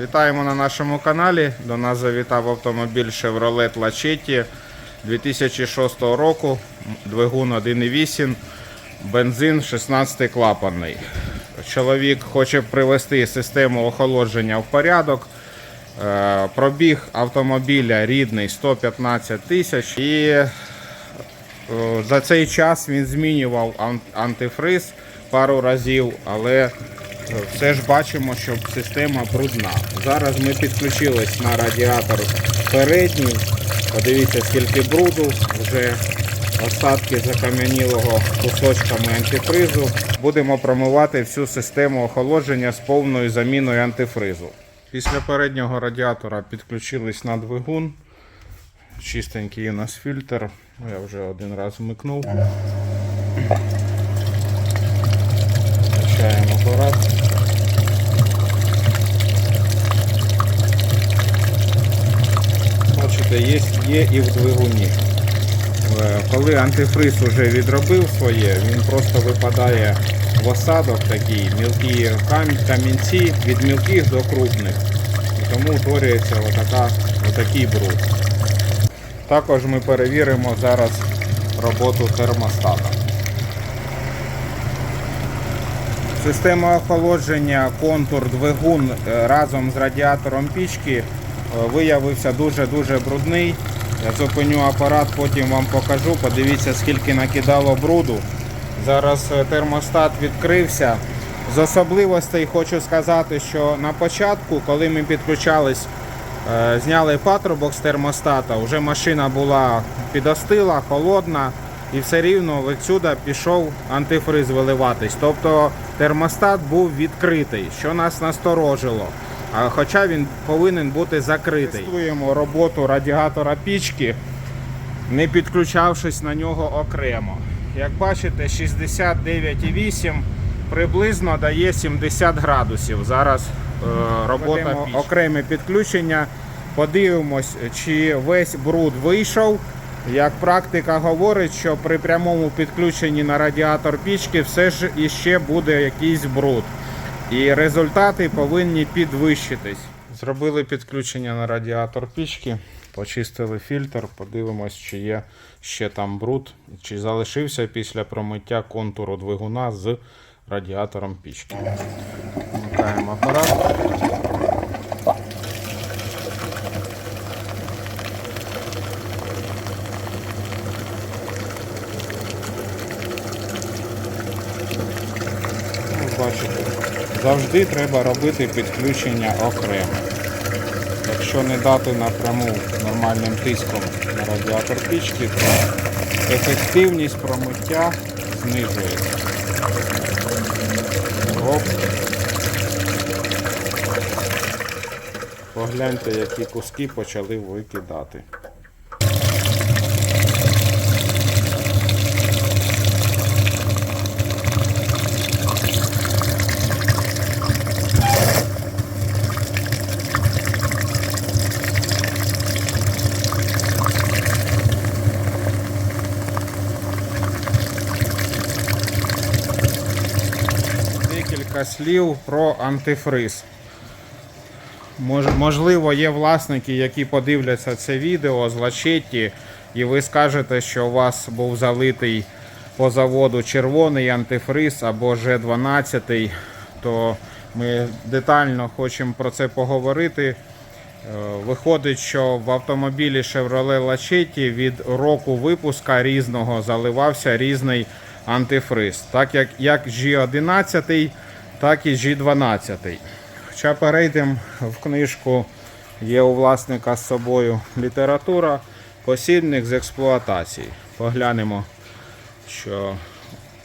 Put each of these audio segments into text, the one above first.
Вітаємо на нашому каналі. До нас завітав автомобіль Chevrolet Lachetti 2006 року, двигун 1.8, бензин 16 клапанний. Чоловік хоче привести систему охолодження в порядок. Е, Пробіг автомобіля рідний 115 тисяч і е, за цей час він змінював антифриз пару разів, але все ж бачимо, що система брудна. Зараз ми підключились на радіатор передній. Подивіться, скільки бруду, вже остатки закам'янілого кусочками антифризу. Будемо промивати всю систему охолодження з повною заміною антифризу. Після переднього радіатора підключились на двигун. Чистенький у нас фільтр. Я вже один раз вмикнув. Включаємо апарат. Бачите, є, є і в двигуні. Е, Коли антифриз вже відробив своє, він просто випадає в осадок такий, мілкі камінці від мілких до крупних. І тому утворюється отака, отакий бруд. Також ми перевіримо зараз роботу термостата. Система охолодження, контур, двигун е, разом з радіатором пічки виявився дуже-дуже брудний. Я зупиню апарат, потім вам покажу. Подивіться, скільки накидало бруду. Зараз е, термостат відкрився. З особливостей хочу сказати, що на початку, коли ми підключались, е, зняли патрубок з термостата, вже машина була підостила, холодна, і все рівно відсюди пішов антифриз виливатись. Тобто термостат був відкритий, що нас насторожило. Хоча він повинен бути закритий. Тестуємо роботу радіатора пічки, не підключавшись на нього окремо. Як бачите, 69,8 приблизно дає 70 градусів. Зараз е, робота пічки. окреме підключення. Подивимось, чи весь бруд вийшов. Як практика говорить, що при прямому підключенні на радіатор пічки все ж іще буде якийсь бруд. І результати повинні підвищитись. Зробили підключення на радіатор пічки, почистили фільтр, подивимось, чи є ще там бруд, чи залишився після промиття контуру двигуна з радіатором пічки. Вмикаємо апарат. Завжди треба робити підключення окремо. Якщо не дати напряму нормальним тиском на радіатор пічки, то ефективність промиття знижується. Оп. Погляньте, які куски почали викидати. Декілька слів про антифриз. Мож- Можливо, є власники, які подивляться це відео з лачеті, і ви скажете, що у вас був залитий по заводу червоний антифриз або G12, то ми детально хочемо про це поговорити. Е, Виходить, що в автомобілі Chevrolet Lachetti від року випуска різного заливався різний антифриз, так як, як G11, так і G12. Хоча перейдемо в книжку, є у власника з собою література, посібник з експлуатації. Поглянемо, що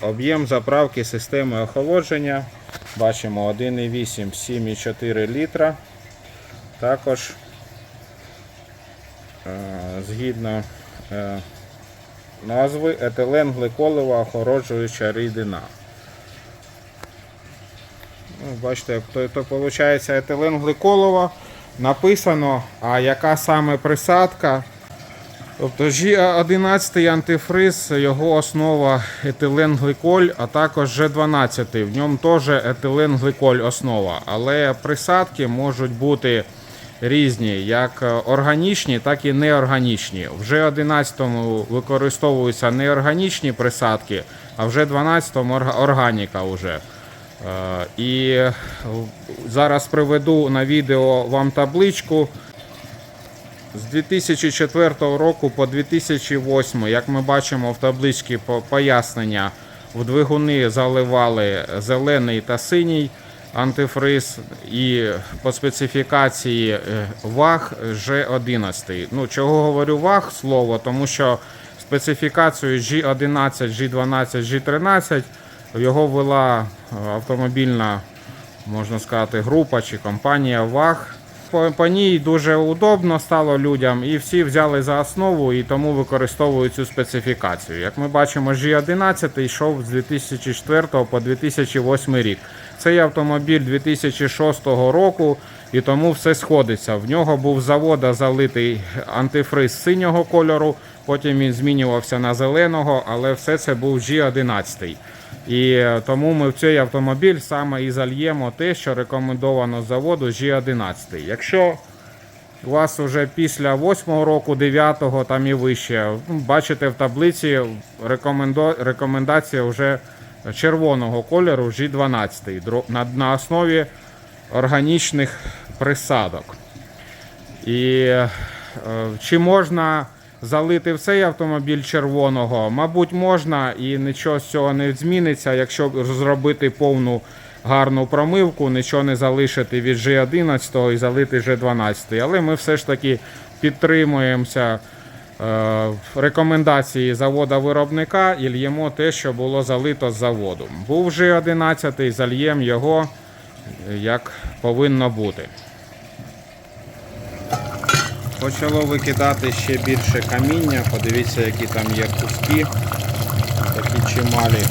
об'єм заправки системи охолодження. Бачимо 1,8, 7,4 літра. Також е, згідно е, назви етилен гликолева охолоджуюча рідина. Бачите, то, то виходить етилен гликолова написано, а яка саме присадка Тобто G11 антифриз, його основа етиленгликоль, а також G12. В ньому теж етиленгликоль основа. Але присадки можуть бути різні, як органічні, так і неорганічні. В G11 використовуються неорганічні присадки, а в G12 органіка вже. Е, І зараз приведу на відео вам табличку. З 2004 року по 2008, як ми бачимо в табличці пояснення, в двигуни заливали зелений та синій антифриз і по специфікації е, ВАГ G11. Ну, чого говорю ВАГ слово, тому що специфікацію G11, G12, G13 його ввела е, автомобільна, можна сказати, група чи компанія ВАГ. По, по ній дуже удобно стало людям, і всі взяли за основу і тому використовують цю специфікацію. Як ми бачимо, G11 йшов з 2004 по 2008 рік. Цей автомобіль 2006 року, і тому все сходиться. В нього був завода залитий антифриз синього кольору, потім він змінювався на зеленого, але все це був G11. І е, тому ми в цей автомобіль саме і зальємо те, що рекомендовано з заводу G11. Якщо у вас вже після 8 року, 9 там і вище, ну, бачите в таблиці рекомендація вже червоного кольору G12 на, на основі органічних присадок. І е, чи можна залити цей автомобіль червоного? Мабуть, можна і нічого з цього не зміниться, якщо зробити повну гарну промивку, нічого не залишити від G11 і залити G12. Але ми все ж таки підтримуємося е, рекомендації завода виробника і л'ємо те, що було залито з заводу. Був G11, зальємо його е, як повинно бути. Почало викидати ще більше каміння. Подивіться, які там є куски, такі чималі.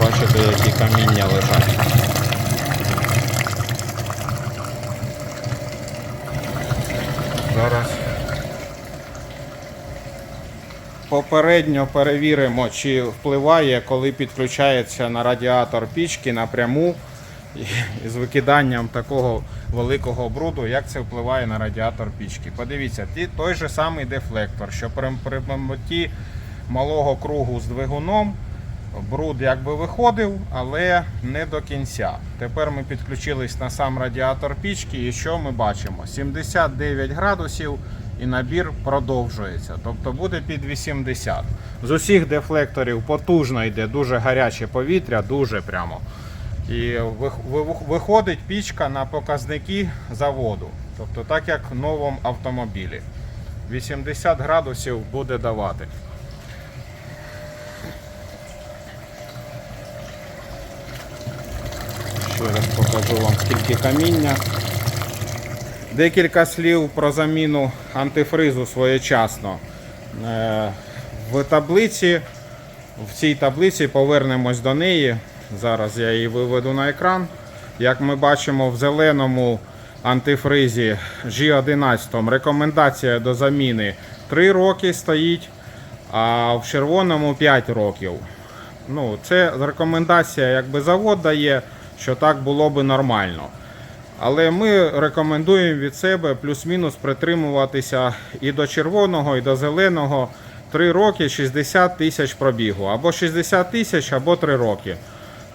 Бачите, які каміння лежать. Зараз попередньо перевіримо, чи впливає, коли підключається на радіатор пічки напряму з викиданням такого великого бруду, як це впливає на радіатор пічки. Подивіться, той же самий дефлектор, що при, при малого кругу з двигуном. Бруд якби виходив, але не до кінця. Тепер ми підключились на сам радіатор пічки, і що ми бачимо? 79 градусів і набір продовжується. Тобто буде під 80. З усіх дефлекторів потужно йде дуже гаряче повітря, дуже прямо. І вих- вих- виходить пічка на показники заводу. Тобто так як в новому автомобілі. 80 градусів буде давати. Ще раз покажу вам скільки каміння. Декілька слів про заміну антифризу своєчасно. Е, В таблиці, в цій таблиці повернемось до неї. Зараз я її виведу на екран. Як ми бачимо в зеленому антифризі G11 рекомендація до заміни 3 роки стоїть, а в червоному 5 років. Ну, це рекомендація, якби завод дає, що так було би нормально. Але ми рекомендуємо від себе плюс-мінус притримуватися і до червоного, і до зеленого 3 роки 60 тисяч пробігу. Або 60 тисяч, або 3 роки.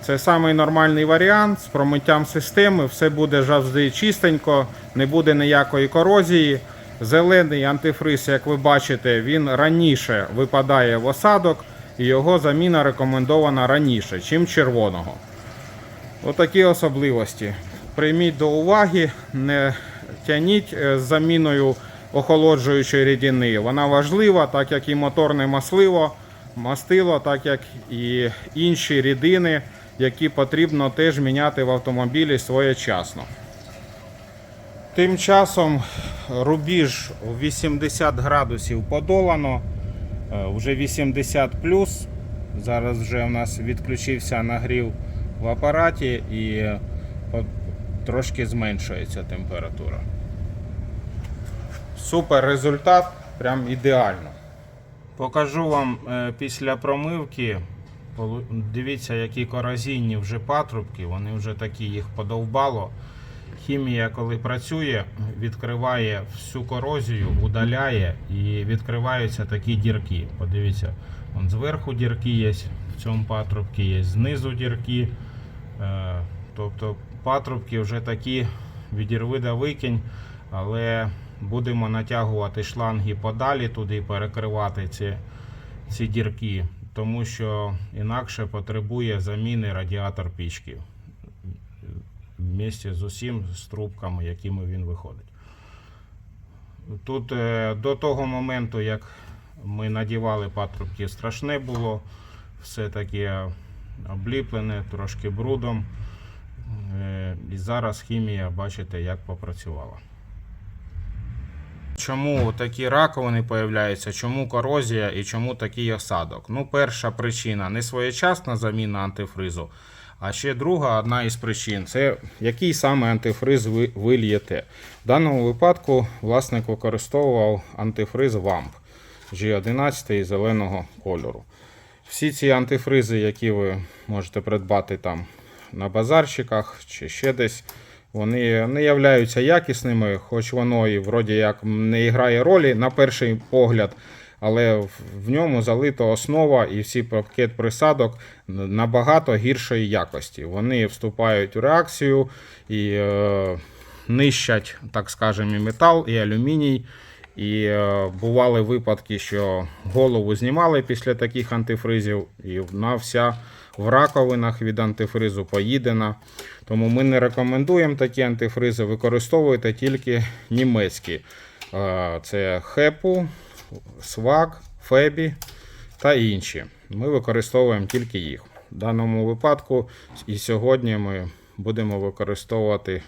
Це самий нормальний варіант з промиттям системи. Все буде завжди чистенько, не буде ніякої корозії. Зелений антифриз, як ви бачите, він раніше випадає в осадок, і його заміна рекомендована раніше, чим червоного. Отакі особливості. Прийміть до уваги, не тяніть е, з заміною охолоджуючої рідини. Вона важлива, так як і моторне масливо, мастило, так як і інші рідини, які потрібно теж міняти в автомобілі своєчасно. Тим часом рубіж 80 градусів подолано, е, вже 80 плюс. Зараз вже у нас відключився нагрів в апараті і трошки зменшується температура. Супер результат, прям ідеально. Покажу вам е, після промивки. Дивіться, які корозійні вже патрубки, вони вже такі їх подовбало. Хімія, коли працює, відкриває всю корозію, удаляє і відкриваються такі дірки. Подивіться, вон зверху дірки є, в цьому патрубці є, знизу дірки. Е, Тобто патрубки вже такі відірви да викинь, але будемо натягувати шланги подалі туди, перекривати ці, ці дірки, тому що інакше потребує заміни радіатор пічки вместе з усім з трубками, якими він виходить. Тут е, до того моменту, як ми надівали патрубки, страшне було, все таке обліплене, трошки брудом. Е, І зараз хімія, бачите, як попрацювала. Чому такі раковини появляються, чому корозія і чому такий осадок? Ну, перша причина не своєчасна заміна антифризу. А ще друга одна із причин це який саме антифриз ви вильєте. В даному випадку власник використовував антифриз WAMP G11 зеленого кольору. Всі ці антифризи, які ви можете придбати там на базарчиках чи ще десь, вони не являються якісними, хоч воно і вроді як не грає ролі на перший погляд, але в ньому залита основа і всі пакет присадок набагато гіршої якості. Вони вступають у реакцію і е, нищать, так скажемо, і метал, і алюміній. І е, бували випадки, що голову знімали після таких антифризів, і вона вся в раковинах від антифризу поїдена. Тому ми не рекомендуємо такі антифризи. Використовуйте тільки німецькі. Це Хепу, Свак, Фебі та інші. Ми використовуємо тільки їх. В даному випадку і сьогодні ми будемо використовувати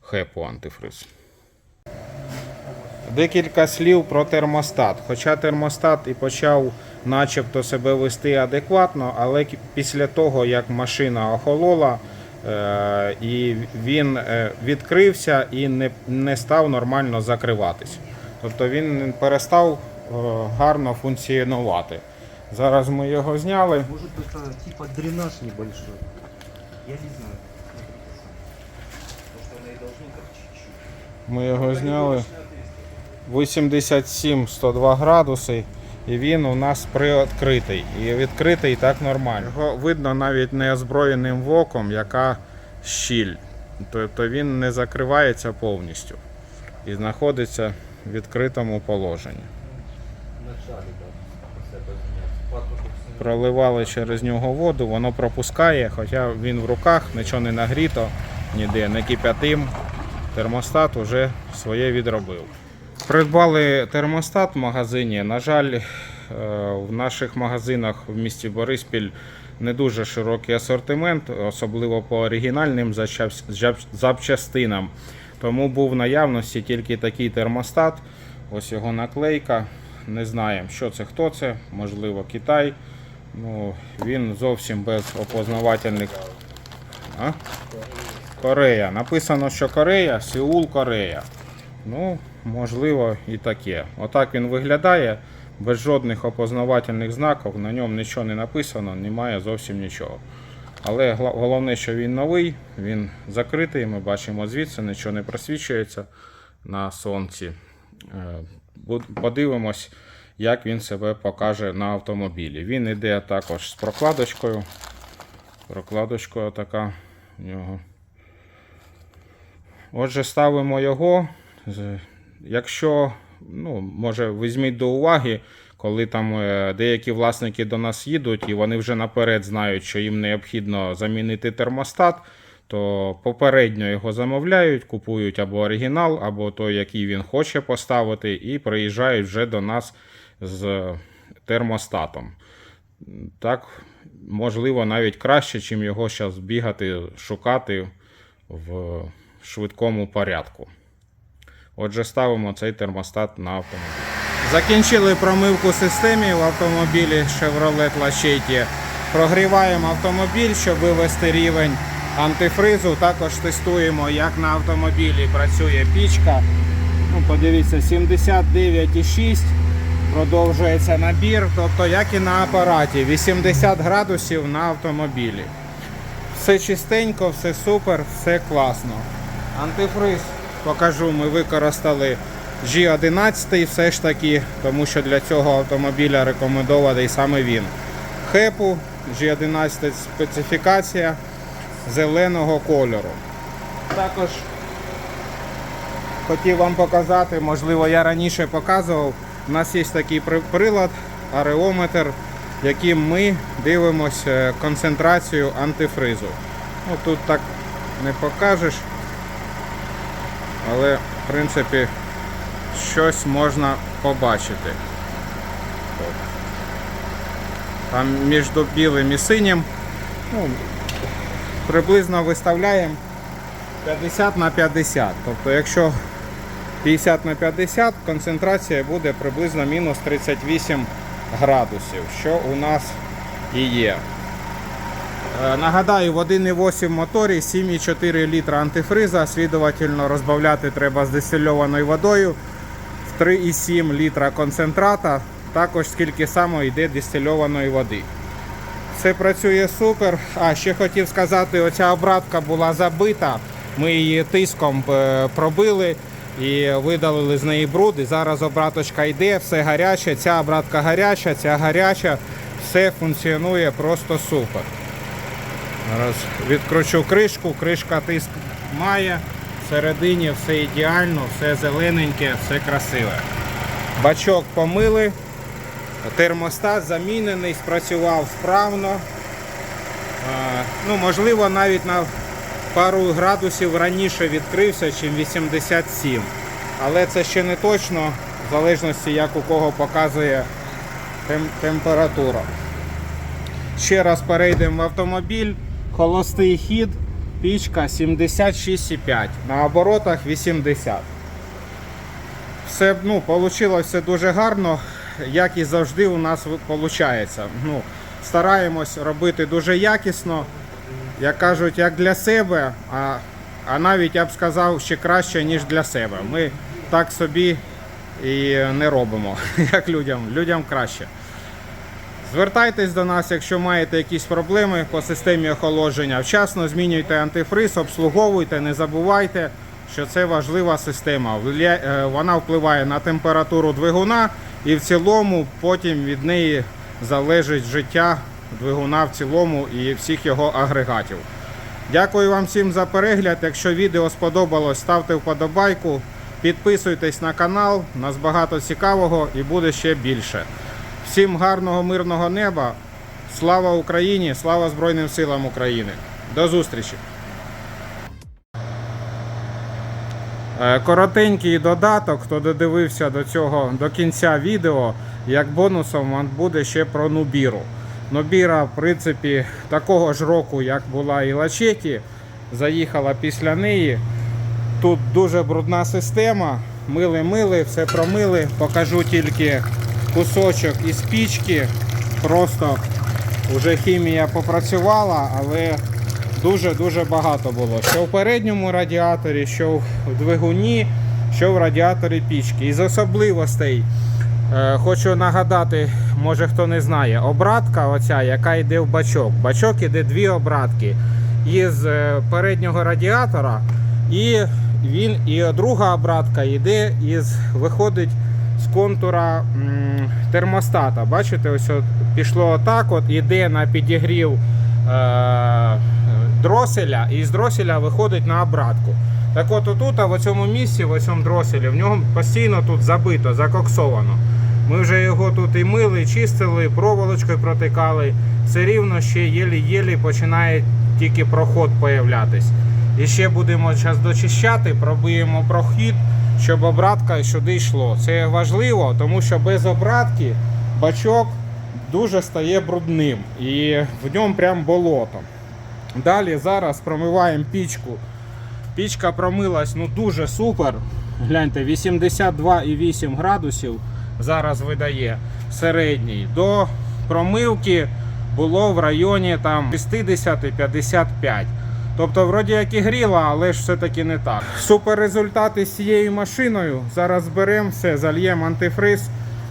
Хепу антифриз. Декілька слів про термостат. Хоча термостат і почав начебто себе вести адекватно, але після того, як машина охолола, е, і він е, відкрився і не, не став нормально закриватись. Тобто він перестав е, гарно функціонувати. Зараз ми його зняли. Может это типа дренаж небольшой. Я не знаю. Может она и должна так чуть-чуть. Ми його зняли 87-102 градуси. І він у нас приоткритий. І відкритий так нормально. Його видно навіть неозброєним воком, яка щіль. Тобто він не закривається повністю і знаходиться в відкритому положенні. Проливали через нього воду, воно пропускає, хоча він в руках, нічого не нагріто, ніде не кип'ятим. Термостат уже своє відробив. Придбали термостат в магазині. На жаль, е, в наших магазинах в місті Бориспіль не дуже широкий асортимент, особливо по оригінальним запчастинам. Тому був в наявності тільки такий термостат. Ось його наклейка. Не знаємо, що це, хто це, можливо, Китай. Ну, він зовсім без опознавательних. А? Корея. Написано, що Корея, Сеул, Корея. Ну, можливо, і таке. Отак він виглядає, без жодних опознавательних знаків, на ньому нічого не написано, немає зовсім нічого. Але головне, що він новий, він закритий, ми бачимо звідси, нічого не просвічується на сонці. Е, Подивимось, як він себе покаже на автомобілі. Він іде також з прокладочкою. Прокладочкою така у нього. Отже, ставимо його. Якщо, ну, може, візьміть до уваги, коли там е, деякі власники до нас їдуть і вони вже наперед знають, що їм необхідно замінити термостат, то попередньо його замовляють, купують або оригінал, або той, який він хоче поставити, і приїжджають вже до нас з термостатом. Так, можливо, навіть краще, чим його зараз бігати, шукати в швидкому порядку. Отже, ставимо цей термостат на автомобіль. Закінчили промивку системи в автомобілі Chevrolet Lachetti. Прогріваємо автомобіль, щоб вивести рівень антифризу. Також тестуємо, як на автомобілі працює пічка. Ну, подивіться, 79,6 продовжується набір, тобто як і на апараті, 80 градусів на автомобілі. Все чистенько, все супер, все класно. Антифриз покажу, ми використали G11 все ж таки, тому що для цього автомобіля рекомендований саме він. Хепу G11 специфікація зеленого кольору. Також хотів вам показати, можливо, я раніше показував. У нас є такий прилад, ареометр, яким ми дивимося концентрацію антифризу. Ну, тут так не покажеш, але в принципі щось можна побачити. От. Там між білим і синім ну, приблизно виставляємо 50 на 50. Тобто, якщо 50 на 50, концентрація буде приблизно мінус 38 градусів, що у нас і є. Е, Нагадаю, в 1,8 моторі 7,4 літра антифриза, слідовательно розбавляти треба з дистильованою водою в 3,7 літра концентрата, також скільки само йде дистильованої води. Все працює супер. А ще хотів сказати, оця обратка була забита. Ми її тиском е, пробили і видалили з неї бруд. І зараз обраточка йде, все гаряче. Ця обратка гаряча, ця гаряча, все функціонує просто супер. Зараз відкручу кришку, кришка тиск має. Всередині все ідеально, все зелененьке, все красиве. Бачок помили. Термостат замінений, спрацював вправно. Е, Ну, можливо, навіть на пару градусів раніше відкрився, ніж 87. Але це ще не точно, в залежності, як у кого показує температура. Ще раз перейдемо в автомобіль. Холостий хід, пічка 76,5. На оборотах 80. Все ну, вийшло все дуже гарно, як і завжди у нас виходить. Ну, стараємось робити дуже якісно, як кажуть, як для себе, а, а навіть я б сказав ще краще, ніж для себе. Ми так собі і не робимо, як людям. Людям краще. Звертайтесь до нас, якщо маєте якісь проблеми по системі охолодження. Вчасно змінюйте антифриз, обслуговуйте, не забувайте, що це важлива система. Е, Вона впливає на температуру двигуна і в цілому потім від неї залежить життя двигуна в цілому і всіх його агрегатів. Дякую вам всім за перегляд. Якщо відео сподобалось, ставте вподобайку, підписуйтесь на канал. Нас багато цікавого і буде ще більше. Всім гарного мирного неба. Слава Україні! Слава Збройним силам України! До зустрічі! Е, Коротенький додаток, хто додивився до цього до кінця відео, як бонусом вам буде ще про Нубіру. Нубіра, в принципі, такого ж року, як була і Лачеті, заїхала після неї. Тут дуже брудна система. Мили-мили, все промили. Покажу тільки кусочок із пічки. Просто вже хімія попрацювала, але дуже-дуже багато було. Що в передньому радіаторі, що в двигуні, що в радіаторі пічки. Із особливостей е, хочу нагадати, може хто не знає, обратка, оця, яка йде в бачок. Бачок іде дві обратки із е, переднього радіатора, і він і друга обратка йде із виходить з контура термостата. Бачите, ось от пішло отак, от іде на підігрів е, дроселя, і з дроселя виходить на обратку. Так от отут, в цьому місці, в цьому дроселі, в нього постійно тут забито, закоксовано. Ми вже його тут і мили, і чистили, проволочкою протикали. Все рівно ще єлі-єлі починає тільки проход появлятись. І ще будемо зараз дочищати, пробуємо прохід, щоб обратка сюди йшло. Це важливо, тому що без обратки бачок дуже стає брудним і в ньому прям болото. Далі зараз промиваємо пічку. Пічка промилась ну дуже супер. Гляньте, 82,8 градусів зараз видає середній. До промивки було в районі там 60-55. Тобто, вроді як і гріла, але ж все-таки не так. Супер результати з цією машиною. Зараз беремо все, зальємо антифриз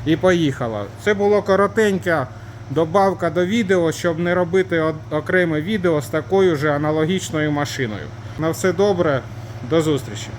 і поїхала. Це було коротенька добавка до відео, щоб не робити окреме відео з такою же аналогічною машиною. На все добре, до зустрічі.